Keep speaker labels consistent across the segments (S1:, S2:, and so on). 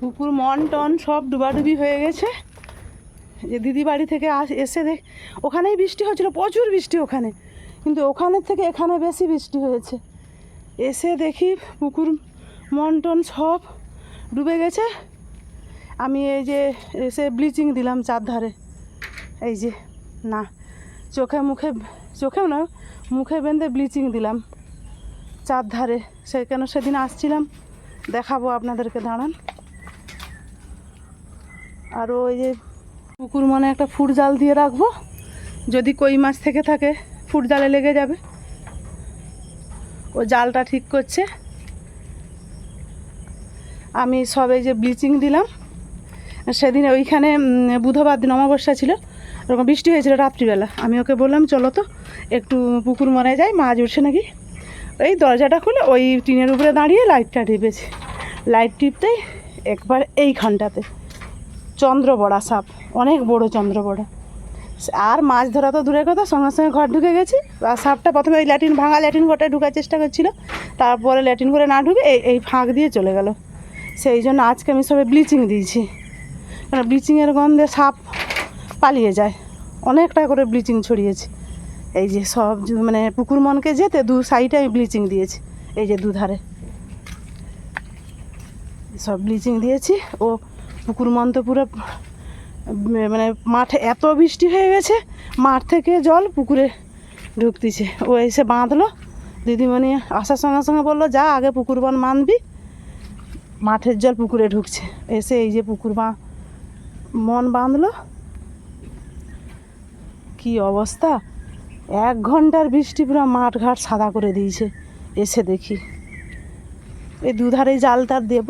S1: পুকুর, মন টন সব ডুবাডুবি হয়ে গেছে। যে দিদি বাড়ি থেকে আস এসে দেখ ওখানেই বৃষ্টি হচ্ছিল প্রচুর বৃষ্টি ওখানে। কিন্তু ওখানের থেকে এখানে বেশি বৃষ্টি হয়েছে। এসে দেখি পুকুর, মন টন সব ডুবে গেছে। আমি এই যে এসে ব্লিচিং দিলাম চারধারে। এই যে, না, চোখে মুখে, চোখেও না, মুখে বেঁধে ব্লিচিং দিলাম চারধারে। সে কেন সেদিন আসছিলাম? দেখাবো আপনাদেরকে, দাঁড়ান। আর ওই যে পুকুর মনে একটা ফুট জাল দিয়ে রাখব। যদি কই মাছ থেকে থাকে ফুট জালে লেগে যাবে। ও জালটা ঠিক করছে। আমি সবে যে ব্লিচিং দিলাম, সেদিন ওইখানে বুধবার দিন অমাবস্যা ছিল, ওরকম বৃষ্টি হয়েছিল রাত্রিবেলা। আমি ওকে বললাম, চলো তো, একটু পুকুর মনে যাই, মাছ উঠছে নাকি? ওই দরজাটা খুলে ওই টিনের উপরে দাঁড়িয়ে লাইটটা টিপেছে। লাইট টিপতেই একবার এই এইখানটাতে চন্দ্রবড়া সাপ, অনেক বড় চন্দ্র চন্দ্রবড়া। আর মাছ ধরা তো দূরের কথা, সঙ্গে সঙ্গে ঘর ঢুকে গেছি। আর সাপটা প্রথমে ওই ল্যাটিন ভাঙা ল্যাটিন ঘরটায় ঢুকার চেষ্টা করছিল। তারপরে ল্যাটিন করে না ঢুকে এই এই ফাঁক দিয়ে চলে গেল। সেই জন্য আজকে আমি সবে ব্লিচিং দিয়েছি। কারণ ব্লিচিংয়ের গন্ধে সাপ পালিয়ে যায়। অনেকটা করে ব্লিচিং ছড়িয়েছি। এই যে সব মানে পুকুর মনকে যেতে দু সাইডে আমি ব্লিচিং দিয়েছি, এই যে দুধারে। সব ব্লিচিং দিয়েছি। ও পুকুর মন তো পুরো মানে মাঠে এত বৃষ্টি হয়ে গেছে, মাঠ থেকে জল পুকুরে ঢুকতেছে। ও এসে বাঁধলো, দিদিমণি আসার সঙ্গে সঙ্গে বলল, যা, আগে পুকুর বন মানবি। মাঠের জল পুকুরে ঢুকছে। এসে এই যে পুকুর বাঁ মন বাঁধলো। কি অবস্থা? এক ঘণ্টার বৃষ্টি পুরো মাঠ ঘাট সাদা করে দিয়েছে। এসে দেখি। এই দুধারে জালটার দেব।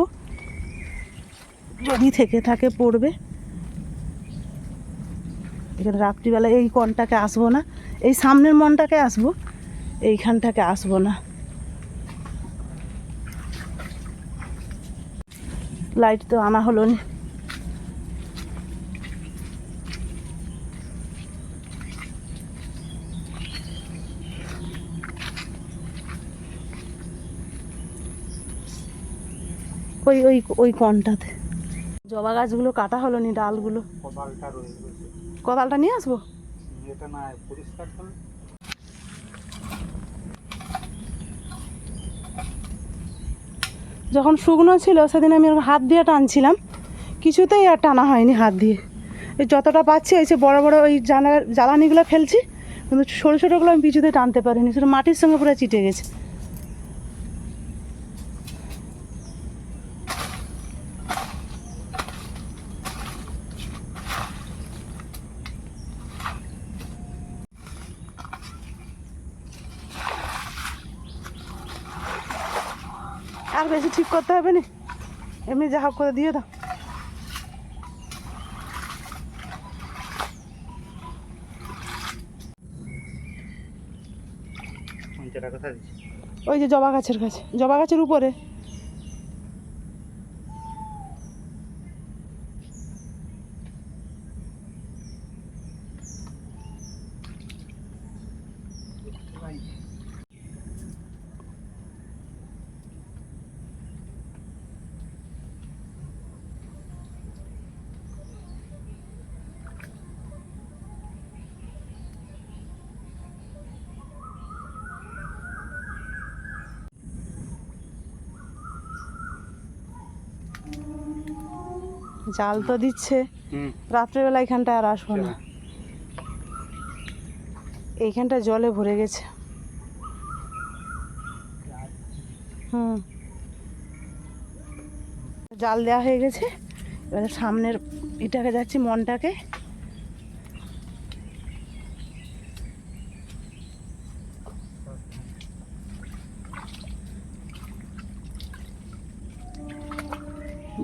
S1: যদি থেকে থাকে পড়বে। এখানে রাত্রিবেলা এই কনটাকে আসব না, এই সামনের মনটাকে আসব, এইখানটাকে আসব না। লাইট তো আনা হলো না। ওই ওই ওই কনটাতে। জবা গাছগুলো কাটা হলো নি ডালগুলো। কোদালটা নিয়ে আসব? যখন শুকনো ছিল সেদিন আমি হাত দিয়ে টানছিলাম। কিছুতেই আর টানা হয়নি হাত দিয়ে। ওই যতটা পাচ্ছি ওই যে বড় বড় ওই জানা জ্বালানিগুলো ফেলছি কিন্তু ছোটো ছোটোগুলো আমি পিছুতে টানতে পারিনি সেটা মাটির সঙ্গে পুরো চিটে গেছে। আর বেশি ঠিক করতে হবে না। এমনি যা হোক করে দিয়ে দাও। ওই যে জবা গাছের কাছে জবা গাছের উপরে। জাল তো দিচ্ছে। রাত্রেবেলা এখানটা আর আসব না। এইখানটা জলে ভরে গেছে। হুম। জাল দেওয়া হয়ে গেছে। এবার সামনের এটাকে যাচ্ছি মনটাকে।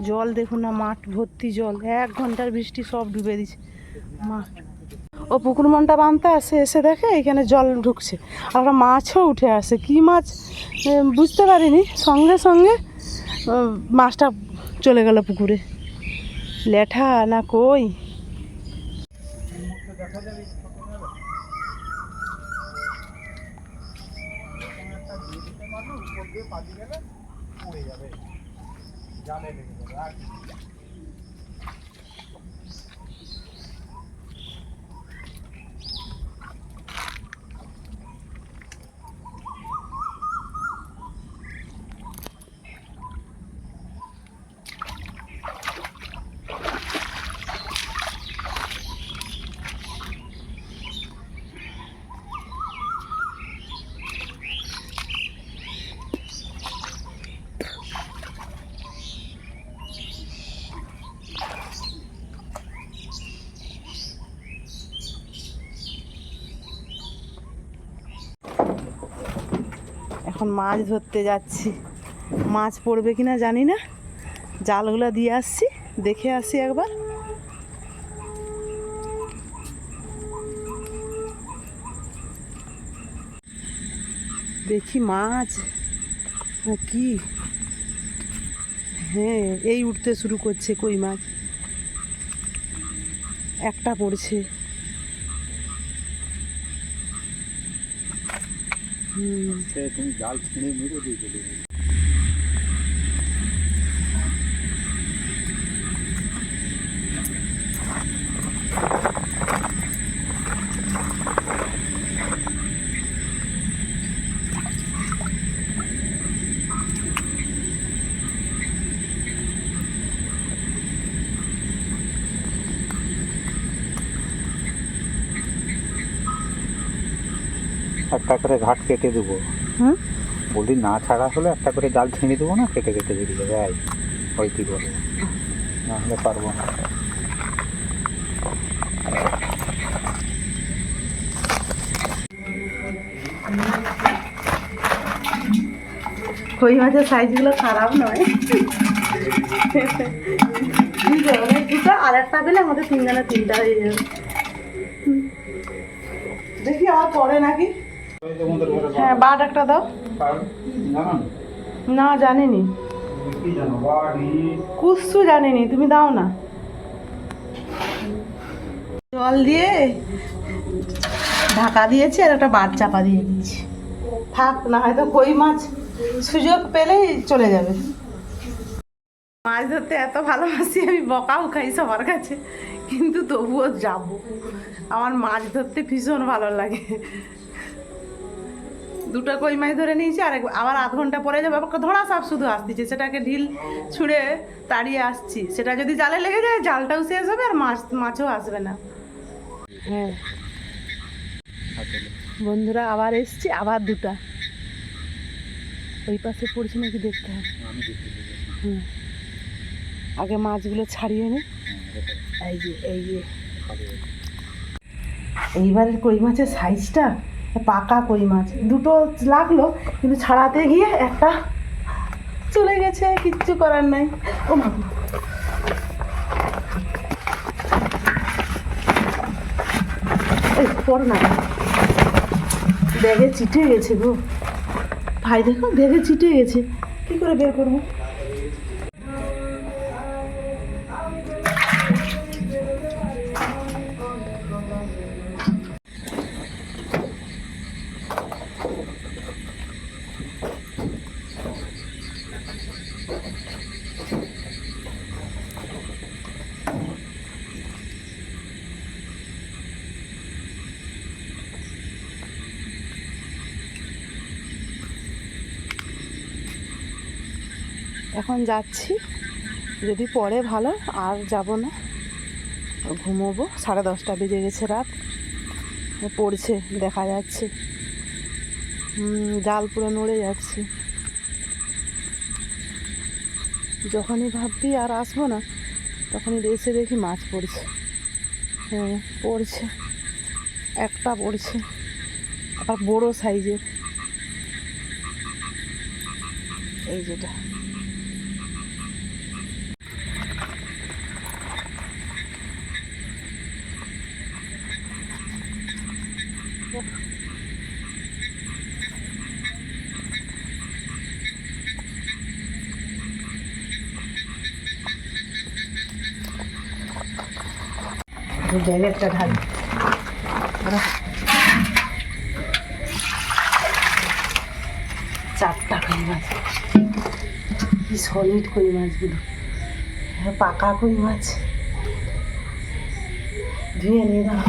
S1: জল দেখুন না, মাঠ ভর্তি জল। এক ঘণ্টার বৃষ্টি সব ডুবে দিছে। মা। ও পুকুর মনটা বানতে আসে, এসে দেখে এখানে জল ঢুকছে। আর একটা মাছও উঠে আসে। কি মাছ? বুঝতে পারিনি। সঙ্গে সঙ্গে মাছটা চলে গেল পুকুরে। লেঠা না কই? 家那边有个案子。এখন মাছ ধরতে যাচ্ছি। মাছ পড়বে কিনা জানি না। জালগুলো দিয়ে আসছি, দেখে আসি একবার। দেখি মাছ কি? হ্যাঁ এই উঠতে শুরু করছে কই মাছ? একটা পড়ছে হুম
S2: তুমি জাল ছিঁড়ে মেরে দিয়ে চলে একটা করে ঘাট কেটে দেবো।
S1: হুম?
S2: বলি না ছাড়া হলে একটা করে জাল ছিঁড়ে দেবো না কেটে কেটে বেরিয়ে যাবে এই ওই কি বলে? না হলে পারব না।
S1: কই মাছের সাইজগুলো খারাপ নয়। ঠিক আছে, দুটো আর একটা পেলে আমাদের তিনজনে তিনটা হয়ে যাবে। দেখি আমার পরে নাকি? হ্যাঁ বাট একটা দাও। না জানিনি। কুসু জানিনি তুমি দাও না। জল দিয়ে ঢাকা দিয়েছি আর একটা বাট চাপা দিয়ে দিচ্ছি থাক না হয়তো কই মাছ সুযোগ পেলেই চলে যাবে। মাছ ধরতে এত ভালোবাসি আমি বকাও খাই সবার কাছে কিন্তু তবুও যাব। আমার মাছ ধরতে ভীষণ ভালো লাগে। দুটো কই মাছ ধরে নিয়েছি আর আবার আধ ঘণ্টা পরে যাবে। আবার ধরা সাপ শুধু আসতেছে সেটাকে ঢিল ছুঁড়ে তাড়িয়ে আসছি। সেটা যদি জালে লেগে যায় জালটাও শেষ হবে আর মাছ মাছও আসবে না। হ্যাঁ। বন্ধুরা আবার এসছি আবার দুটা। ওই পাশে পড়ছে নাকি দেখতে হবে। হুম। আগে মাছগুলো ছাড়িয়ে নি। এই যে এই যে। এইবারের কই মাছের সাইজটা পাকা কই মাছ। দুটো লাগল, কিন্তু ছাড়াতে গিয়ে একটা চলে গেছে, কিচ্ছু করার নাই। ও। না। ব্যাগে চিটে গেছে গো। ভাই দেখো, ব্যাগে চিটে গেছে। কি করে বের করব? এখন যাচ্ছি। যদি পরে ভালো, আর যাব না। ঘুমোবো। সাড়ে দশটা বেজে গেছে রাত। পড়ছে, দেখা যাচ্ছে। জাল পুরো নড়ে যাচ্ছে। যখনই ভাববি আর আসব না, তখনই এসে দেখি মাছ পড়ছে। হ্যাঁ পড়ছে। একটা পড়ছে। আর বড় সাইজের। এই যেটা। ব্যাগেরটা ঢাল। চারটা কই মাছ? কি সলিড কই মাছগুলো? হ্যাঁ পাকা কই মাছ? ধুয়ে নিয়ে দাও।